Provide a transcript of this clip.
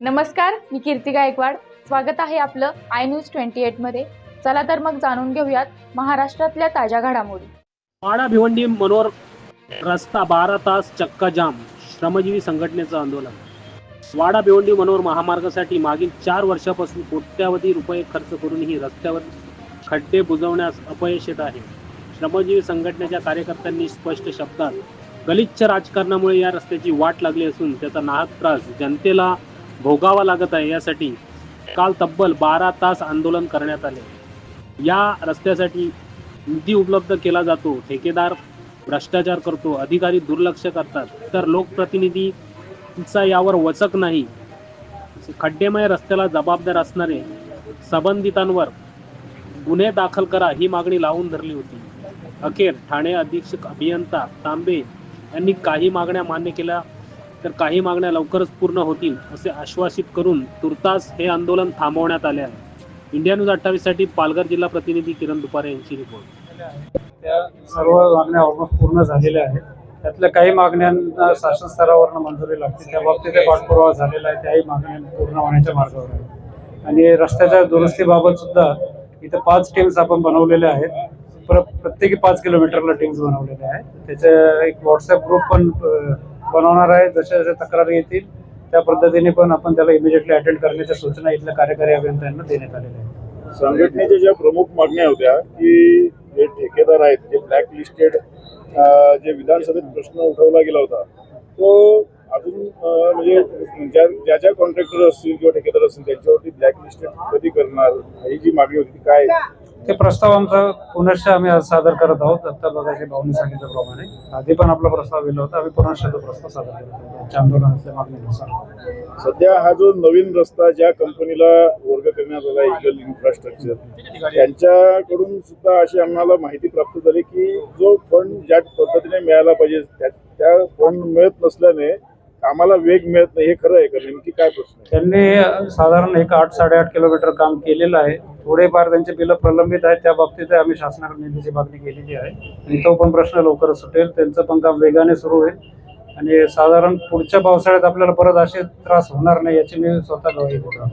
नमस्कार मी कीर्ती गायकवाड. स्वागत आहे आपलं आय न्यूज ट्वेंटी एटमध्ये चला तर मग जाणून घेऊयात महाराष्ट्रातल्या ताज्या घडामोडी. माडा भिवंडी मनोर रस्ता बारा तास चक्का जाम श्रमजीवी संघटनेचं आंदोलन. वाडा भिवंडी मनोर महामार्गासाठी मागील चार वर्षापासून कोट्यावधी रुपये खर्च करूनही रस्त्यावर खड्डे बुजवण्यास अपयश येत आहे. श्रमजीवी संघटनेच्या कार्यकर्त्यांनी स्पष्ट शब्दात गलिच्छ राजकारणामुळे या रस्त्याची वाट लागली असून त्याचा नाहक त्रास जनतेला भोगावा लागत आहे. यासाठी काल तब्बल बारा तास आंदोलन करण्यात आले. या रस्त्यासाठी निधी उपलब्ध केला जातो. ठेकेदार भ्रष्टाचार करतो. अधिकारी दुर्लक्ष करतात. तर लोकप्रतिनिधीचा यावर वचक नाही. खड्डेमय रस्त्याला जबाबदार असणारे संबंधितांवर गुन्हे दाखल करा ही मागणी लावून धरली होती. अखेर ठाणे अधीक्षक अभियंता तांबे यांनी काही मागण्या मान्य केल्या तर काही मागण्या लवकरच पूर्ण होतील असे आश्वासित करून तुर्तास हे आंदोलन थांबवण्यात आले आहे. इंडिया न्यूज अठ्ठावीससाठी पालघर जिल्हा प्रतिनिधी किरण दुपारे यांची रिपोर्ट. त्या सर्व मागण्या ऑलमोस्ट पूर्ण झालेल्या आहेत. त्यातल्या काही मागण्यांना शासन स्तरावरनं मंजुरी लागते. त्या बाबतीत पाठपुरावा झालेला आहे. त्याही मागण्या पूर्ण होण्याच्या मार्गावर आहे आणि रस्त्याच्या दुरुस्तीबाबत सुद्धा इथं पाच टीम्स आपण बनवलेल्या आहेत. प्र प्रत्येकी पाच किलोमीटरला टीम्स बनवलेल्या आहेत. त्याच्या एक व्हॉट्सअप ग्रुप पण बनवणार आहे जशा जशा तक्रारी येतील त्या पद्धतीने पण आपण त्याला इमिजिएटली अटेंड करण्याच्या सूचना इथल्या कार्यकारी अभियंत्यांना देण्यात आलेल्या आहेत. संघटनेच्या ज्या प्रमुख मागण्या होत्या की जे ठेकेदार आहेत जे ब्लॅक लिस्टेड जे विधानसभेत प्रश्न उठवला गेला होता तो अजून म्हणजे ज्या ज्या ज्या कॉन्ट्रॅक्टर असतील किंवा ठेकेदार असतील त्यांच्यावरती ब्लॅक लिस्टेड कधी करणार? ही जी मागणी होती ती काय ते प्रस्ताव आमचा पुनश्च आम्ही आज सादर करत आहोत. आता बघायचे भाऊनी सांगितल्याप्रमाणे आधी पण आपला प्रस्ताव दिला होता. आम्ही पुनश्च तो प्रस्ताव सादर करत आहोत. आमच्या आंदोलनाच्या मागणीनुसार. सध्या हा जो नवीन रस्ता ज्या कंपनीला वर्ग करण्यात आला इगल इन्फ्रास्ट्रक्चर त्यांच्याकडून सुद्धा अशी आम्हाला माहिती प्राप्त झाली की जो फंड ज्या पद्धतीने मिळाला पाहिजे त्या फंड मिळत नसल्याने कामाला वेग मिळत नाही हे खरं आहे का? नेमकी काय प्रश्न त्यांनी साधारण एक आठ साडेआठ किलोमीटर काम केलेलं आहे. थोडेफार त्यांचे बिलं प्रलंबित आहेत त्या बाबतीत आम्ही शासनाकडे निधीची मागणी केलेली आहे. आणि तो पण प्रश्न लवकरच सुटेल. त्यांचं पण काम वेगाने सुरू होईल. आणि साधारण पुढच्या पावसाळ्यात आपल्याला परत असे त्रास होणार नाही याची मी स्वतः गवाही देतो.